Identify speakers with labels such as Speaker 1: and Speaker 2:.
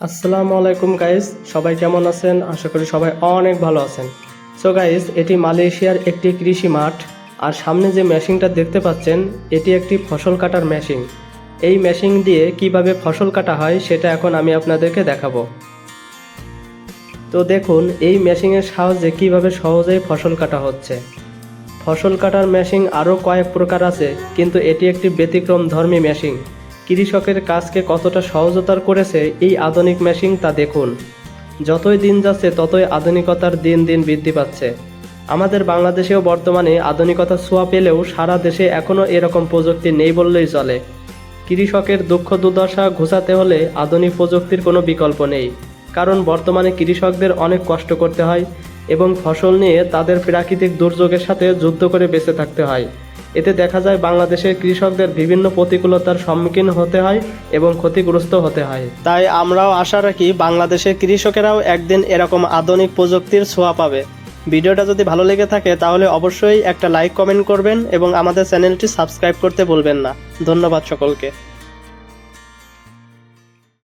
Speaker 1: আসসালামু আলাইকুম গাইস সবাই কেমন আছেন? আশা করি সবাই অনেক ভালো আছেন। সো গাইস এটি মালয়েশিয়ার একটি কৃষি মাঠ। আর সামনে যে মেশিনটা দেখতে পাচ্ছেন, এটি একটি ফসল কাটার মেশিন। এই মেশিন দিয়ে কীভাবে ফসল কাটা হয়, সেটা এখন আমি আপনাদেরকে দেখাবো। তো দেখুন, এই মেশিনের সাহায্যে কীভাবে সহজেই ফসল কাটা হচ্ছে। ফসল কাটার মেশিন আরও কয়েক প্রকার আছে, কিন্তু এটি একটি ব্যতিক্রম ধর্মী মেশিন। কৃষকের কাজকে কতটা সহজতর করেছে এই আধুনিক মেশিন তা দেখুন। যতই দিন যাচ্ছে, ততই আধুনিকতার দিন দিন বৃদ্ধি পাচ্ছে। আমাদের বাংলাদেশেও বর্তমানে আধুনিকতার ছোঁয়া পেলেও সারা দেশে এখনও এরকম প্রযুক্তি নেই বললেই চলে। কৃষকের দুঃখ দুর্দশা ঘোচাতে হলে আধুনিক প্রযুক্তির কোনো বিকল্প নেই। কারণ বর্তমানে কৃষকদের অনেক কষ্ট করতে হয় এবং ফসল নিয়ে তাদের প্রাকৃতিক দুর্যোগের সাথে যুদ্ধ করে বেঁচে থাকতে হয়। এতে দেখা যায় বাংলাদেশের কৃষকদের বিভিন্ন প্রতিকূলতার সম্মুখীন হতে হয় এবং ক্ষতিগ্রস্ত হতে হয়। তাই আমরাও আশা রাখি বাংলাদেশের কৃষকেরাও একদিন এরকম আধুনিক প্রযুক্তির ছোঁয়া পাবে। ভিডিওটা যদি ভালো লেগে থাকে তাহলে অবশ্যই একটা লাইক কমেন্ট করবেন এবং আমাদের চ্যানেলটি সাবস্ক্রাইব করতে ভুলবেন না। ধন্যবাদ সকলকে।